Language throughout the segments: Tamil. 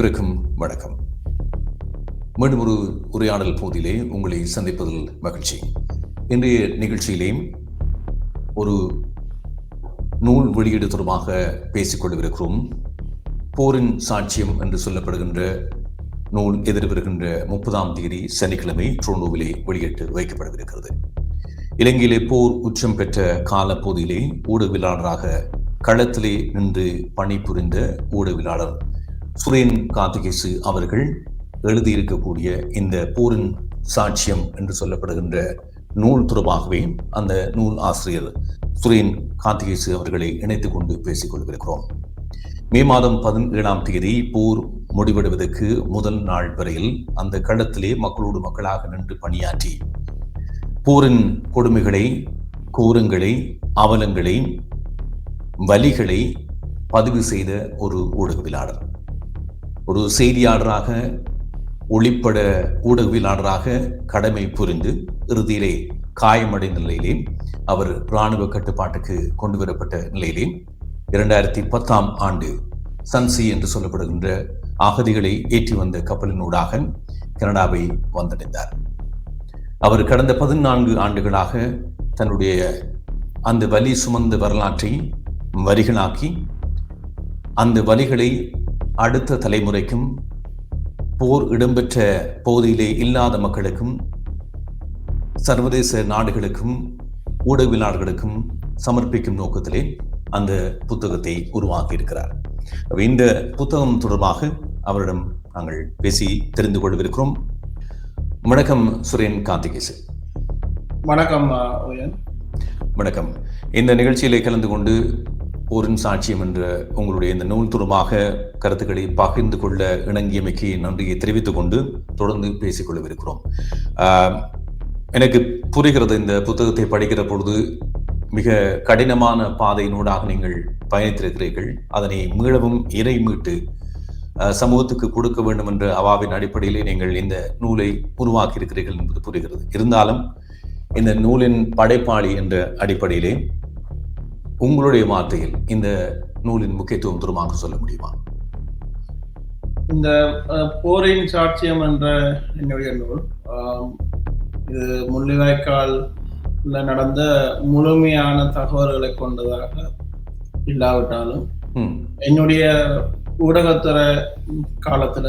அனைவருக்கும் வணக்கம். மீண்டும் ஒரு உரையாடல் போதிலே உங்களை சந்திப்பதில் மகிழ்ச்சி. இன்றைய நிகழ்ச்சியிலேயும் ஒரு நூல் வெளியீடு தொடர்பாக பேசிக் போரின் சாட்சியம் என்று சொல்லப்படுகின்ற நூல் எதிர்வருகின்ற முப்பதாம் தேதி சனிக்கிழமை ட்ரோனோவிலே வெளியிட்டு வைக்கப்படவிருக்கிறது. இலங்கையிலே போர் உச்சம் பெற்ற காலப்போதிலே ஊடகவியலாளராக களத்திலே நின்று பணிபுரிந்த ஊடகவியலாளர் சுரேன் கார்த்திகேசு அவர்கள் எழுதியிருக்கக்கூடிய இந்த போரின் சாட்சியம் என்று சொல்லப்படுகின்ற நூல் தொடர்பாகவே அந்த நூல் ஆசிரியர் சுரேன் கார்த்திகேசு அவர்களை இணைத்துக் கொண்டு பேசிக் கொள்கிறோம் மே மாதம் பதினேழாம் தேதி போர் முடிவடைவதற்கு முதல் நாள் வரையில் அந்த களத்திலே மக்களோடு மக்களாக நின்று பணியாற்றி போரின் கொடுமைகளை கோரங்களை அவலங்களை வலிகளை பதிவு செய்த ஒரு ஊடகவியலாளர். ஒரு செய்தியாளராக ஒளிப்பட ஊடகவியலாளராக கடமை புரிந்து இறுதியிலே காயமடைந்த நிலையிலே அவர் இராணுவ கட்டுப்பாட்டுக்கு கொண்டு வரப்பட்ட நிலையிலே இரண்டாயிரத்தி பத்தாம் ஆண்டு சன்சி என்று சொல்லப்படுகின்ற அகதிகளை ஏற்றி வந்த கப்பலினூடாக கனடாவை வந்தடைந்தார். அவர் கடந்த பதினான்கு ஆண்டுகளாக தன்னுடைய அந்த வலி சுமந்த வரலாற்றை வரிகளாக்கி அந்த வலிகளை அடுத்த தலைமுறைக்கும் போர் இடம்பெற்ற பகுதியிலே இல்லாத மக்களுக்கும் சர்வதேச நாடுகளுக்கும் ஊடகவியலாளர்களுக்கும் சமர்ப்பிக்கும் நோக்கத்திலே அந்த புத்தகத்தை உருவாக்கி இருக்கிறார் இந்த புத்தகம் தொடர்பாக அவரிடம் நாங்கள் பேசி தெரிந்து கொள்ளவிருக்கிறோம் வணக்கம் சுரேன் கார்த்திகேசு வணக்கம் வணக்கம். இந்த நிகழ்ச்சியிலே கலந்து கொண்டு போரின் சாட்சியம் என்ற உங்களுடைய இந்த நூல் தொடர்பாக கருத்துக்களை பகிர்ந்து கொள்ள இணங்கியமைக்கு நன்றியை தெரிவித்துக் கொண்டு தொடர்ந்து பேசிக்கொள்ளவிருக்கிறோம். எனக்கு புரிகிறது இந்த புத்தகத்தை படிக்கிற பொழுது மிக கடினமான பாதையினூடாக நீங்கள் பயணித்திருக்கிறீர்கள். அதனை மீளவும் இறை மீட்டு சமூகத்துக்கு கொடுக்க வேண்டும் என்ற அவாவின் அடிப்படையிலே நீங்கள் இந்த நூலை உருவாக்கி இருக்கிறீர்கள் என்பது புரிகிறது. இருந்தாலும் இந்த நூலின் படைப்பாளி என்ற அடிப்படையிலே உங்களுடைய வார்த்தையில் இந்த நூலின் முக்கியத்துவம் தூரமாக சொல்ல முடியுமா? இந்த போரின் சாட்சியம் என்ற என்னுடைய நூல் இது முள்ளிவாய்க்கால் நடந்த முழுமையான தகவல்களை கொண்டதாக இல்லாவிட்டாலும் என்னுடைய ஊடகத்துறை காலத்துல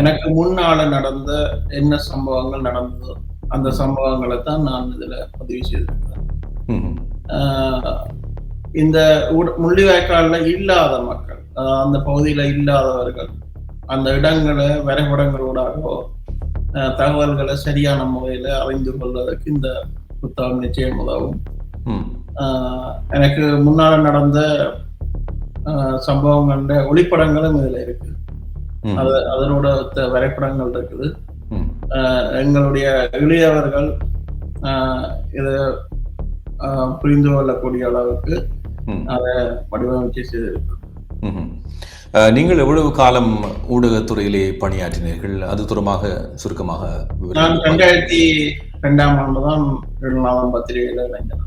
எனக்கு முன்னால நடந்த என்ன சம்பவங்கள் நடந்ததோ அந்த சம்பவங்களை தான் நான் இதுல பதிவு செய்திருக்கிறேன். இந்த முள்ளிவாய்க்கால்ல இல்லாத மக்கள் அந்த பகுதியில இல்லாதவர்கள் அந்த இடங்களை வரைபடங்களோடாகவோ தகவல்களை சரியான முறையில அறிந்து கொள்வதற்கு இந்த புத்தகம் நிச்சயம் உதவும். எனக்கு முன்னால நடந்த சம்பவங்கள ஒளிப்படங்களும் இதுல இருக்கு. அது அதனோட வரைபடங்கள் இருக்குது. எங்களுடைய இளையவர்கள் இத புரிந்து கொள்ளக்கூடிய அளவுக்கு அதை வடிவமைச்சு செய்திருக்கிறோம். நீங்கள் எவ்வளவு காலம் ஊடகத்துறையிலே பணியாற்றினீர்கள்? அது தூரமாக சுருக்கமாக நான் ரெண்டாயிரத்தி ரெண்டாம் ஆண்டு தான் எழுநாளம் பத்திரிகையில இணைந்தேன்.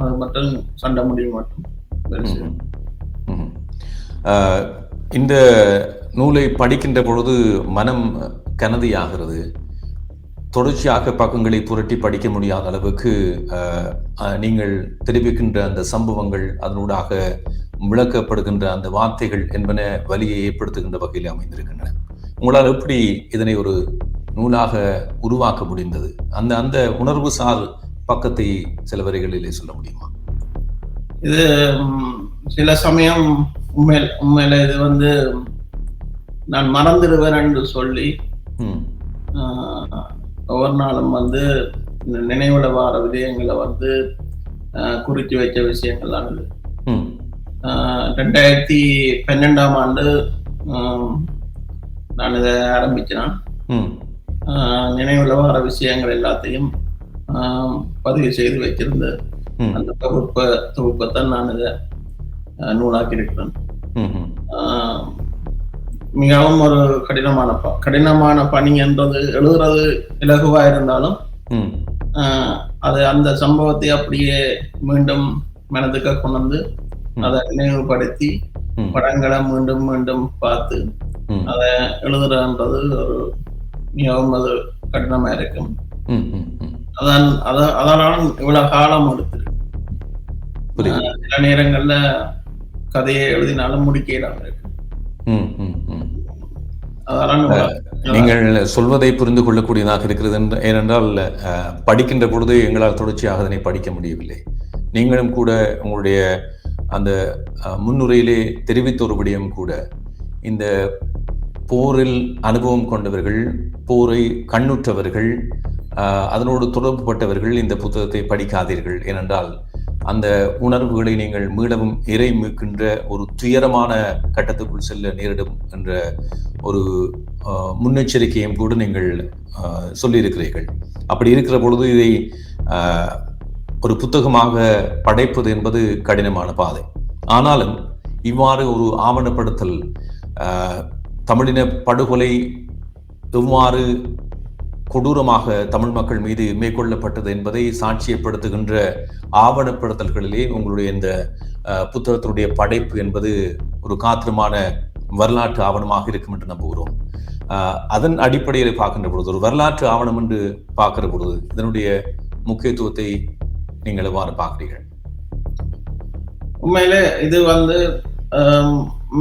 அது மட்டும் சண்டை முடிவு மட்டும். இந்த நூலை படிக்கின்ற பொழுது மனம் கனதியாகிறது. தொடர்ச்சியாக பக்கங்களை புரட்டி படிக்க முடியாத அளவுக்கு நீங்கள் தெரிவிக்கின்ற அந்த சம்பவங்கள் அதனூடாக விளக்கப்படுகின்ற அந்த வார்த்தைகள் என்பன வழியை ஏற்படுத்துகின்ற வகையில் அமைந்திருக்கின்றன. உங்களால் எப்படி இதனை ஒரு நூலாக உருவாக்க முடிந்தது? அந்த அந்த உணர்வு சார் பக்கத்தை சில வரிகளிலே சொல்ல முடியுமா? இது சில சமயம் உண்மையில் உண்மையில இது வந்து நான் மறந்துடுவேன் என்று சொல்லி ஒவ்வொரு நாளும் வந்து நினைவுல வார விடயங்களை வந்து குறித்து வச்ச விஷயங்கள் தான் இது ரெண்டாயிரத்தி பன்னெண்டாம் ஆண்டு நான் இதை ஆரம்பிச்சேன். நினைவுல வார விஷயங்கள் எல்லாத்தையும் பதிவு செய்து வைத்திருந்த அந்த தொகுப்ப தொகுப்பைத்தான் நான் இதை நூலாக்கி இருக்கிறேன். மிகவும் ஒரு கடினமான கடினமான பணி என்றது எழுதுறது இலகுவா இருந்தாலும் அது அந்த சம்பவத்தை அப்படியே மீண்டும் மனதுக்கு கொண்டு வந்து அதை நினைவுபடுத்தி படங்களை மீண்டும் மீண்டும் பார்த்து அதை எழுதுறன்றது ஒரு மிகவும் அது கடினமா இருக்கும். அதான் அத- அதனால இவ்வளவு காலம் எடுத்திருக்கு சில நேரங்கள்ல கதையை எழுதினாலும் முடிக்க இல்லாம நீங்கள் சொல்வதை புரிந்து கொள்ளக்கூடியதாக இருக்கிறது ஏனென்றால் படிக்கின்ற பொழுது எங்களால் தொடர்ச்சியாக அதனை படிக்க முடியவில்லை. நீங்களும் கூட உங்களுடைய அந்த முன்னுரையிலே தெரிவித்த ஒரு விடயம் கூட இந்த போரில் அனுபவம் கொண்டவர்கள் போரை கண்ணுற்றவர்கள் அதனோடு தொடர்புபட்டவர்கள் இந்த புத்தகத்தை படிக்காதீர்கள். ஏனென்றால் அந்த உணர்வுகளை நீங்கள் மீளவும் இறை மீட்கின்ற ஒரு துயரமான கட்டத்துக்குள் செல்ல நேரிடும் என்ற ஒரு முன்னெச்சரிக்கையும் கூட நீங்கள் சொல்லியிருக்கிறீர்கள். அப்படி இருக்கிற பொழுது இதை ஒரு புத்தகமாக படைப்பது என்பது கடினமான பாதை. ஆனாலும் இவ்வாறு ஒரு ஆவணப்படுத்தல் தமிழின படுகொலை எவ்வாறு கொடூரமாக தமிழ் மக்கள் மீது மேற்கொள்ளப்பட்டது என்பதை சாட்சியப்படுத்துகின்ற ஆவணப்படுத்தல்களிலே உங்களுடைய இந்த புத்தகத்தினுடைய படைப்பு என்பது ஒரு காத்திரமான வரலாற்று ஆவணமாக இருக்கும் என்று நம்புகிறோம். அதன் அடிப்படையில் பார்க்கின்ற பொழுது ஒரு வரலாற்று ஆவணம் என்று பார்க்கிற பொழுது இதனுடைய முக்கியத்துவத்தை நீங்கள் எவ்வாறு பார்க்கிறீர்கள்? உண்மையிலே இது வந்து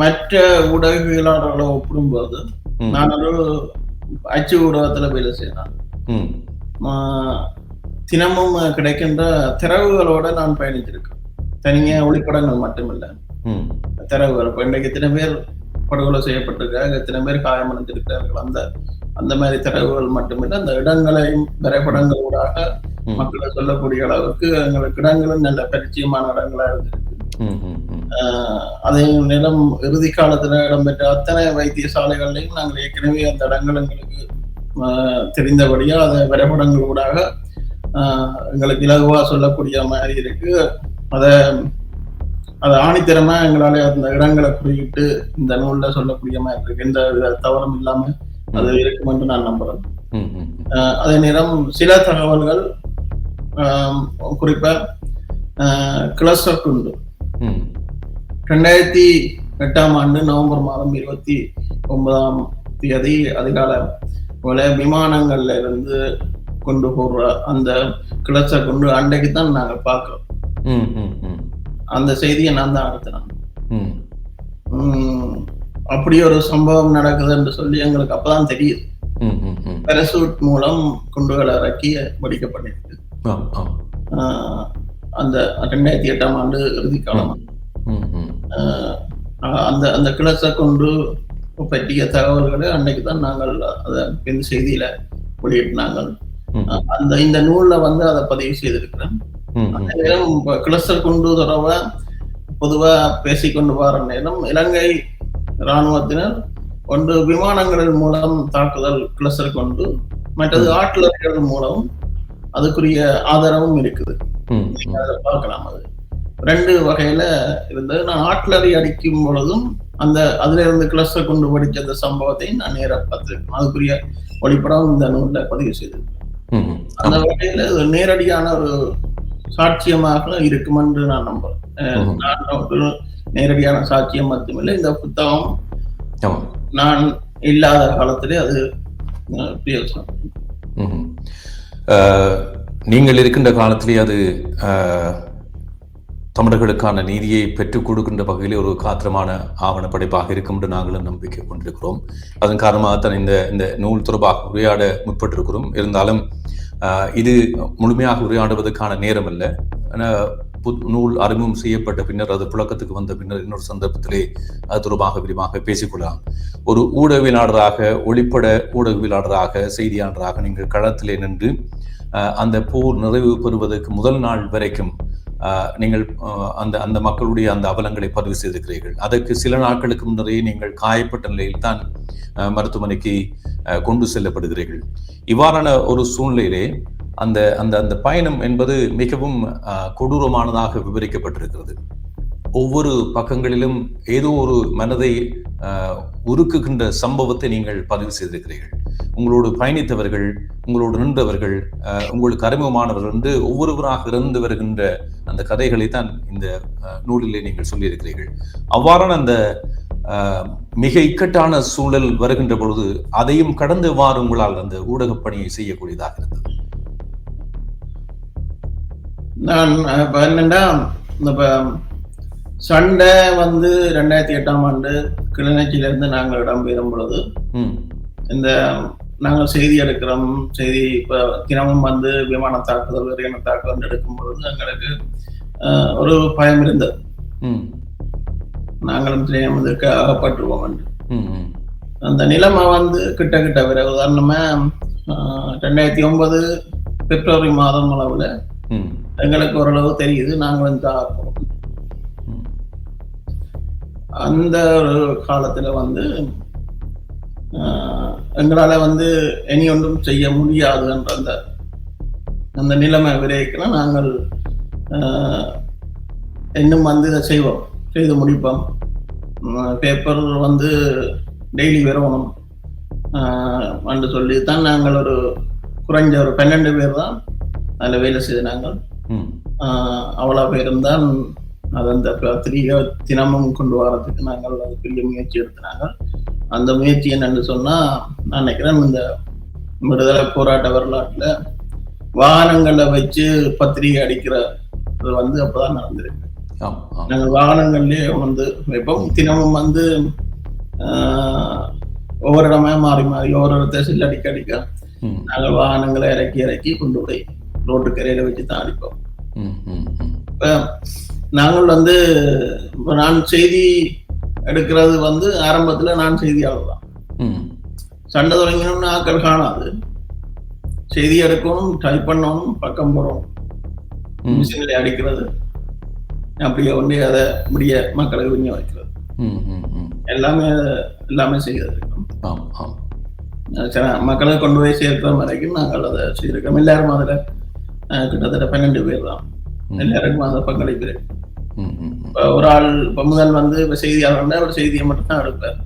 மற்ற ஊடகவியலாளர்களை ஒப்பிடும்போது நான் ஒரு அச்சு ஊடகத்துல வேலை செய்யறேன். ம், ஆஹ், தினமும் கிடைக்கின்ற தரவுகளோட நான் பயணிச்சிருக்கேன் தனியா ஒளிப்படங்கள் மட்டுமில்லை. ம், தரவுகள் இப்போ இன்றைக்கு எத்தனை பேர் படுகொலை செய்யப்பட்டிருக்காங்க எத்தனை பேர் காயமடைந்திருக்கிறார்கள் அந்த அந்த மாதிரி தரவுகள் மட்டுமில்லை அந்த இடங்களையும் வரைபடங்களூடாக ம், மக்களை சொல்லக்கூடிய அளவுக்கு எங்களுக்கு இடங்களும் நல்ல பரிச்சயமான இடங்களா இருந்திருக்கு. அதே நேரம் இறுதி காலத்துல இடம்பெற்ற அத்தனை வைத்தியசாலைகள்லையும் நாங்கள் ஏற்கனவே அந்த இடங்கள் எங்களுக்கு தெரிந்தபடியா அதை வரைபடங்களூடாக ஆஹ் எங்களுக்கு இலகுவா சொல்லக்கூடிய மாதிரி இருக்கு. அதை அதை ஆணித்தரமா எங்களால அந்த இடங்களை குறியிட்டு இந்த நூல்ல சொல்லக்கூடிய மாதிரி இருக்கு. எந்த தவறும் இல்லாம அது இருக்கும் என்று நான் நம்புறேன். அதே நேரம் சில தகவல்கள் ஆஹ் குறிப்பா கிளஸ்டர் குண்டு ரெண்டாயிரத்தி எட்டாம் ஆண்டு நவம்பர் மாதம் இருபத்தி ஒன்பதாம் தேதி அதிகாலை போல விமானங்கள்ல இருந்து கொண்டு போடுற அந்த கிளச்சை கொண்டு அன்றைக்கு தான் நாங்க பார்க்கிறோம். அந்த செய்தியை நான் தான். உம் அப்படி ஒரு சம்பவம் நடக்குது என்று சொல்லி எங்களுக்கு அப்பதான் தெரியுது. பெரசூட் மூலம் குண்டுகளை இறக்கி வெடிக்கப்பட்டிருக்கு அந்த ரெண்டாயிரத்தி எட்டாம் ஆண்டு இறுதி காலம் அந்த அந்த கிளச்சை கொண்டு பற்றிய தகவல்களை அன்னைக்கு தான் நாங்கள் அதை இந்த செய்தியில ஆஹ் அந்த இந்த நூல்ல வந்து அதை பதிவு செய்திருக்கிறேன். அந்த நேரம் கிளஸ்டர் கொண்டு தொடர்பா பொதுவா பேசிக்கொண்டு வர நேரம் இலங்கை இராணுவத்தினர் ஒன்று விமானங்கள் மூலம் தாக்குதல் கிளஸ்டர் கொண்டு மற்றது ஆட்லர்கள் மூலம் அதுக்குரிய ஆதரவும் இருக்குது. பார்க்கலாம் அது. ரெண்டு வகையில இருந்தது. நான் ஆட்லரி அடிக்கும் பொழுதும் அந்த அதுல இருந்து கிளஸ்டர் கொண்டு படிச்ச அந்த சம்பவத்தை நான் நேரா பார்த்திருக்கேன். அதுக்குரிய ஒளிப்படம் இந்த நூல்ல பதிவு செய்திருக்கேன். அந்த வகையில நேரடியான ஒரு சாட்சியமாக இருக்கும் என்று நான் நம்புறேன். நான் ஒரு நேரடியான சாட்சியம் மட்டுமில்லை. இந்த புத்தகம். நான் இல்லாத காலத்திலே அது. அஹ், நீங்கள் இருக்கின்ற காலத்திலே அது தமிழர்களுக்கான நீதியை பெற்றுக் கொடுக்கின்ற வகையிலே ஒரு காத்திரமான ஆவண படைப்பாக இருக்கும் என்று நாங்களும் நம்பிக்கை கொண்டிருக்கிறோம். அதன் காரணமாகத்தான் இந்த இந்த நூல் தொடர்பாக உரையாட முற்பட்டிருக்கிறோம். இருந்தாலும் இது முழுமையாக உரையாடுவதற்கான நேரம் அல்ல ஆனால் நூல் அறிமுகம் செய்யப்பட்ட பின்னர் அது புழக்கத்துக்கு வந்த பின்னர் இன்னொரு சந்தர்ப்பத்திலே அது தொடர்பாக விரிவாக பேசிக்கொள்ளலாம். ஒரு ஊடகவியலாளராக ஒளிப்பட ஊடகவியலாளராக செய்தியாளராக நீங்கள் களத்திலே நின்று அந்த போர் நிறைவு பெறுவதற்கு முதல் நாள் வரைக்கும் நீங்கள் அந்த அந்த மக்களுடைய அந்த அவலங்களை பதிவு செய்திருக்கிறீர்கள். அதற்கு சில நாட்களுக்கு முன்னரே நீங்கள் காயப்பட்ட நிலையில் தான் மருத்துவமனைக்கு கொண்டு செல்லப்படுகிறீர்கள். இவ்வாறான ஒரு சூழ்நிலையிலே அந்த அந்த அந்த பயணம் என்பது மிகவும் கொடூரமானதாக விவரிக்கப்பட்டிருக்கிறது. ஒவ்வொரு பக்கங்களிலும் ஏதோ ஒரு மனதை ஆஹ், உருக்குகின்ற சம்பவத்தை நீங்கள் பதிவு செய்திருக்கிறீர்கள். உங்களோடு பயணித்தவர்கள் உங்களோடு நின்றவர்கள் உங்களுக்கு அறிமுகமானவர்கள் என்று ஒவ்வொருவராக இருந்து வருகின்ற அந்த கதைகளை தான் இந்த நூலிலே நீங்கள் சொல்லியிருக்கிறீர்கள். அவ்வாறான அந்த ஆஹ், மிக இக்கட்டான சூழல் வருகின்ற பொழுது அதையும் கடந்து வாறு உங்களால் அந்த ஊடகப் பணியை செய்யக்கூடியதாக இருந்தது? நான் இப்ப என்னன்னா இந்த இப்ப சண்டை வந்து ரெண்டாயிரத்தி எட்டாம் ஆண்டு கிளிநொச்சியிலிருந்து நாங்கள் இடம்பெறும் பொழுது ம். இந்த நாங்கள் செய்தி எடுக்கிறோம் செய்தி இப்போ தினமும் வந்து விமான தாக்குதல் விரையான தாக்குதல் எடுக்கும் பொழுது எங்களுக்கு ஒரு பயம் இருந்தது. ம். நாங்களும் தெரியாம இதுக்கு அகப்பட்டுருவோம் என்று. அந்த நிலைமை வந்து கிட்ட கிட்ட வர உதாரணமா அஹ், ரெண்டாயிரத்தி ஒன்பது பிப்ரவரி மாதம் அளவுல எங்களுக்கு ஓரளவு தெரியுது நாங்களும் தான் ம் அந்த ஒரு காலத்துல வந்து எங்களால வந்து இனி ஒன்றும் செய்ய முடியாது என்ற அந்த அந்த நிலைமை விரைக்கலாம் நாங்கள் இன்னும் வந்து இதை செய்வோம். செய்து முடிப்போம். பேப்பர் வந்து டெய்லி வரணும் என்று சொல்லி தான் நாங்கள் ஒரு குறைஞ்ச ஒரு பன்னெண்டு பேர் தான் அதில் வேலை செய்து நாங்கள். அவ்வளோ பேரும் தான் அது அந்த பத்திரிகை தினமும் கொண்டு வரதுக்கு நாங்கள் அது பெரிய முயற்சி எடுத்தினாங்க அந்த முயற்சி என்னன்னு சொன்னா நான் நினைக்கிறேன் இந்த விடுதலை போராட்ட வரலாற்றுல வாகனங்களை வச்சு பத்திரிகை அடிக்கிற இது வந்து அப்பதான் நடந்திருக்கு. நாங்கள் வாகனங்கள்லயே வந்து வைப்போம் தினமும் வந்து ஆஹ், ஒவ்வொரு இடமே மாறி மாறி ஒவ்வொரு இடத்த சில்லு அடிக்க நாங்கள் வாகனங்களை இறக்கி இறக்கி கொண்டு போய் ரோட்டு கரையில வச்சு தான் அடிப்போம் இப்ப நாங்கள் வந்து நான் செய்தி எடுக்கிறது வந்து ஆரம்பத்துல நான் செய்தியாளர் தான். சண்டை தொடங்கினோம்னு ஆக்கள் காணாது. செய்தி எடுக்கணும் டைப் பண்ணணும் பக்கம் போடணும் ம். மிஷினில் அடிக்கிறது. அப்படியே ஒன்றே அதை முடிய மக்களுக்கு ம் ம் எல்லாமே எல்லாமே செய்கிறது ஆம் ஆம். மக்களுக்கு கொண்டு போய் சேர்க்கிற வரைக்கும் நாங்கள் அதை செய்திருக்கோம். எல்லாரும் அதில் கிட்டத்தட்ட பன்னெண்டு பேர் தான். எல்லாருக்கும் அந்த இப்ப ஒரு ஆள் இப்ப முதல் வந்து இப்ப செய்தியாளர்னா ஒரு செய்தியை மட்டும் தான் எடுப்பார்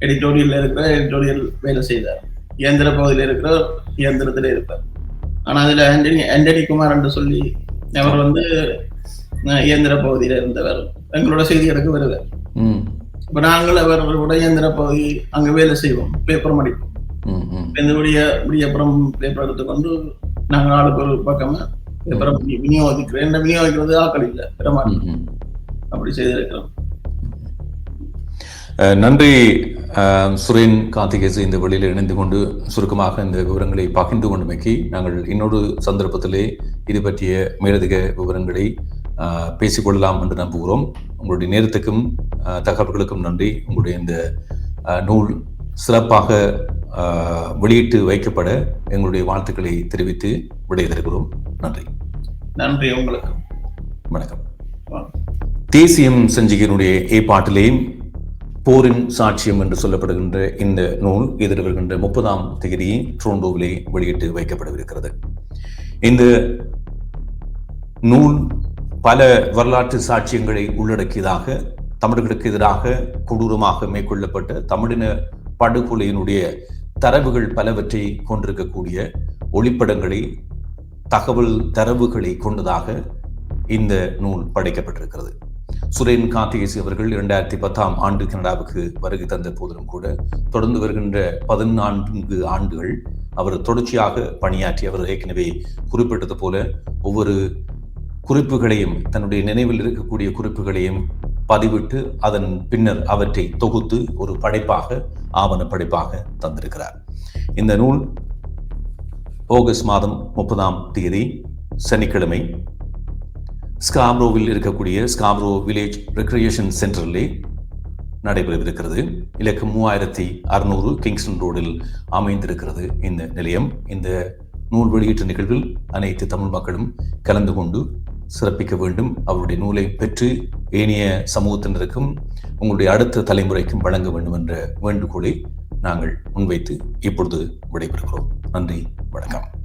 எடிட்டோரியல்ல இருக்கிற எடிட்டோரியல் வேலை செய்தார். இயந்திர பகுதியில் இருக்கிற இயந்திரத்துல இருப்பார் ஆனா அதுல ஆண்டனி ஆண்டனி குமார் என்று சொல்லி அவர் வந்து இயந்திர பகுதியில இருந்தவர். எங்களோட செய்தி எடுக்க வருவார் இப்ப நாங்கள் அவரோட இயந்திர பகுதி அங்க வேலை செய்வோம் பேப்பர் மடிப்போம். ம் ம். இந்த விடிய விடியப்புறம் பேப்பர் எடுத்துக்கொண்டு நாங்கள் ஆளுக்கு ஒரு பக்கமா. பேப்பரை விநியோகிக்கிறோம் என்ன விநியோகிக்கிறது ஆக்கள் இல்லை. பெருமாள் அப்படி செய்திருக்கிறோம். நன்றி சுரேன் கார்த்திகேசு இந்த வழியில் இணைந்து கொண்டு சுருக்கமாக இந்த விவரங்களை பகிர்ந்து கொண்டமைக்கு நாங்கள் இன்னொரு சந்தர்ப்பத்திலே இது பற்றிய மேலதிக விவரங்களை அஹ், பேசிக்கொள்ளலாம் என்று நம்புகிறோம். உங்களுடைய நேரத்துக்கும் தகவல்களுக்கும் நன்றி. உங்களுடைய இந்த நூல் சிறப்பாக வெளியிட்டு வைக்கப்பட எங்களுடைய வாழ்த்துக்களை தெரிவித்து விடை தருகிறோம் நன்றி. நன்றி உங்களுக்கு. வணக்கம். தேசியம் சஞ்சிகையினுடைய ஏற்பாட்டிலே போரின் சாட்சியம் என்று சொல்லப்படுகின்ற இந்த நூல் எதிர்வருகின்ற முப்பதாம் தேதி ட்ரோண்டோவிலே வெளியிட்டு வைக்கப்படவிருக்கிறது. இந்த நூல் பல வரலாற்று சாட்சியங்களை உள்ளடக்கியதாக தமிழர்களுக்கு எதிராக கொடூரமாக மேற்கொள்ளப்பட்ட தமிழின படுகொலையினுடைய தரவுகள் பலவற்றை கொண்டிருக்கக்கூடிய ஒளிப்படங்களை தகவல் தரவுகளை கொண்டதாக இந்த நூல் படைக்கப்பட்டிருக்கிறது. சுரேன் கார்த்திகேசி அவர்கள் இரண்டாயிரத்தி பத்தாம் ஆண்டு கனடாவுக்கு வருகை தந்த போதிலும் கூட தொடர்ந்து வருகின்ற பதினான்கு ஆண்டுகள் அவர் தொடர்ச்சியாக பணியாற்றி அவர் ஏற்கனவே குறிப்பிட்டது போல ஒவ்வொரு குறிப்புகளையும் தன்னுடைய நினைவில் இருக்கக்கூடிய குறிப்புகளையும் பதிவிட்டு அதன் பின்னர் அவற்றை தொகுத்து ஒரு படைப்பாக ஆவண படைப்பாக தந்திருக்கிறார். இந்த நூல் ஆகஸ்ட் மாதம் முப்பதாம் தேதி சனிக்கிழமை ஸ்காம்ரோவில் இருக்கக்கூடிய ஸ்காம்ரோ வில்லேஜ் ரெக்ரியேஷன் சென்டரிலே நடைபெறவிருக்கிறது. இலக்கு மூவாயிரத்தி அறுநூறு கிங்ஸ்டன் ரோடில் அமைந்திருக்கிறது இந்த நிலையம். இந்த நூல் வெளியீட்டு நிகழ்வில் அனைத்து தமிழ் மக்களும் கலந்து கொண்டு சிறப்பிக்க வேண்டும். அவருடைய நூலை பெற்று ஏனைய சமூகத்தினருக்கும் உங்களுடைய அடுத்த தலைமுறைக்கும் வழங்க வேண்டும் என்ற வேண்டுகோளை நாங்கள் முன்வைத்து இப்பொழுது விடைபெறுகிறோம். நன்றி வணக்கம்.